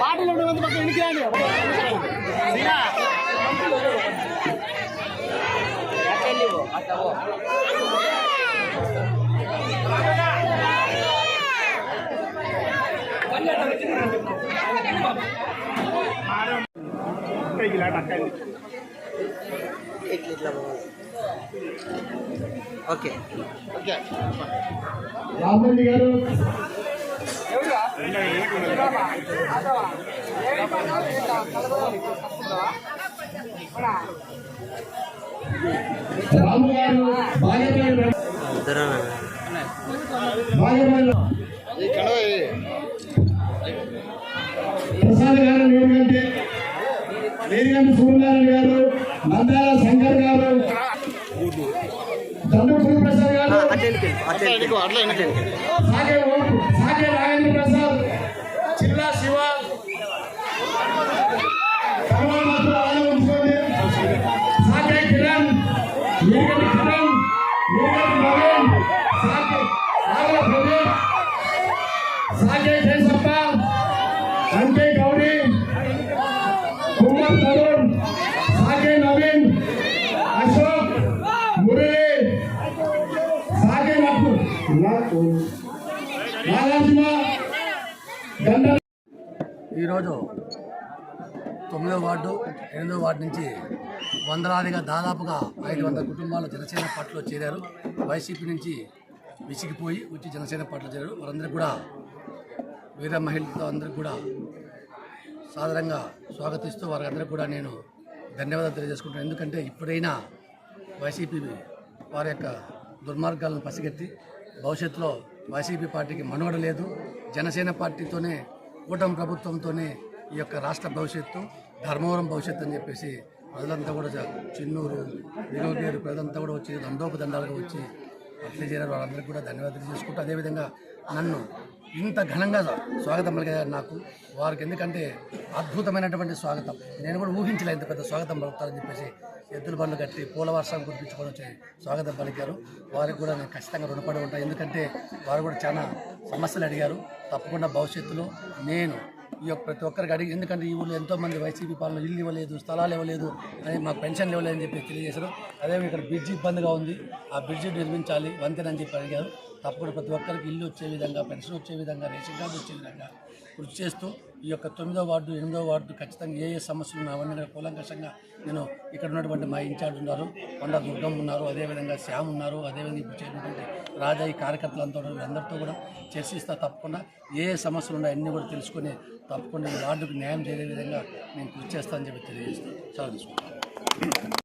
பாட்டில் வந்து பக்கம் இழுக்கிறாங்க கையில் அடக்கல் ఇట్లా ఇట్లా ఓకే. రామరెడ్డి గారు. రాము గారు. ప్రసాద్ గారు నేరుగంటి. నేరుగంటి సూర్యనారాయణ గారు. నందాల శంకర్ గారు దండపూరి ప్రసాద్ గారు సాగే సాగే రాజేంద్ర ప్రసాద్ చిల్లా శివ సాగే కిరణ్ ఏగంటి కిరణ్ ఏగంటి నవీన్ సాగే సాగే ప్రదీప్ సాగే కేశప్ప ఈరోజు తొమ్మిదో వార్డు ఎనిమిదో వార్డు నుంచి వందలాదిగా దాదాపుగా ఐదు వందల కుటుంబాలు జనసేన పార్టీలో చేరారు. వైసీపీ నుంచి విసిగిపోయి వచ్చి జనసేన పార్టీలో చేరారు. వారందరికీ కూడా వీర మహిళలతో అందరికీ కూడా సాధారణంగా స్వాగతిస్తూ వారందరికీ కూడా నేను ధన్యవాదాలు తెలియజేసుకుంటాను ఎందుకంటే ఇప్పుడైనా వైసీపీ వారి యొక్క దుర్మార్గాలను పసిగెత్తి భవిష్యత్తులో వైసీపీ పార్టీకి మనుగడ లేదు. జనసేన పార్టీతోనే కూటమి ప్రభుత్వంతోనే ఈ యొక్క రాష్ట్ర భవిష్యత్తు ధర్మవరం భవిష్యత్తు అని చెప్పేసి ప్రజలంతా కూడా చిన్నూరు వినోదేరు ప్రజలంతా కూడా వచ్చి దండోపదండాలుగా వచ్చి అట్లే చేరారు వాళ్ళందరికీ కూడా ధన్యవాదాలు చేసుకుంటూ అదేవిధంగా నన్ను ఇంత ఘనంగా స్వాగతం పలికారు నాకు. వారికి ఎందుకంటే అద్భుతమైనటువంటి స్వాగతం. నేను కూడా ఊహించలే ఇంత పెద్ద స్వాగతం పలుకుతారని చెప్పేసి ఎద్దుల బండ్లు కట్టి పూల వర్షం కురిపించుకొని వచ్చి స్వాగతం పలికారు. వారికి కూడా నేను ఖచ్చితంగా రుణపడి ఉంటాను ఎందుకంటే వారు కూడా చాలా సమస్యలు అడిగారు. తప్పకుండా భవిష్యత్తులో నేను ఈ యొక్క ప్రతి ఒక్కరికి అడిగి ఎందుకంటే ఈ ఊళ్ళో ఎంతో మంది వైసీపీ పాలన ఇల్లు ఇవ్వలేదు స్థలాలు ఇవ్వలేదు అని మాకు పెన్షన్ ఇవ్వలేదు అని చెప్పి తెలియజేశారు. అదే ఇక్కడ బ్రిడ్జి ఇబ్బందిగా ఉంది. ఆ బ్రిడ్జి నిర్మించాలి వంతెన అని చెప్పి అడిగారు. తప్పకుండా ప్రతి ఒక్కరికి ఇల్లు వచ్చే విధంగా పెన్షన్ వచ్చే విధంగా రేషన్ కార్డు వచ్చే విధంగా కృషి చేస్తూ ఈ యొక్క తొమ్మిదో వార్డు ఎనిమిదో వార్డు ఖచ్చితంగా ఏ ఏ సమస్యలు ఉన్నాయో అవన్నీ కూలంకషంగా నేను ఇక్కడ ఉన్నటువంటి మా ఇన్ఛార్జ్ ఉన్నారు కొండ దుర్గం ఉన్నారు అదేవిధంగా శ్యామ్ ఉన్నారు అదేవిధంగా ఇప్పుడు చేరినటువంటి రాజా ఈ కార్యకర్తలంతా అందరితో కూడా చర్చిస్తా తప్పకుండా ఏ ఏ సమస్యలు ఉన్నాయో అన్నీ కూడా తెలుసుకొని తప్పకుండా ఈ వార్డుకు న్యాయం చేసే విధంగా నేను కృషి చేస్తానని చెప్పి తెలియజేస్తాను చాలా తీసుకుంటాను.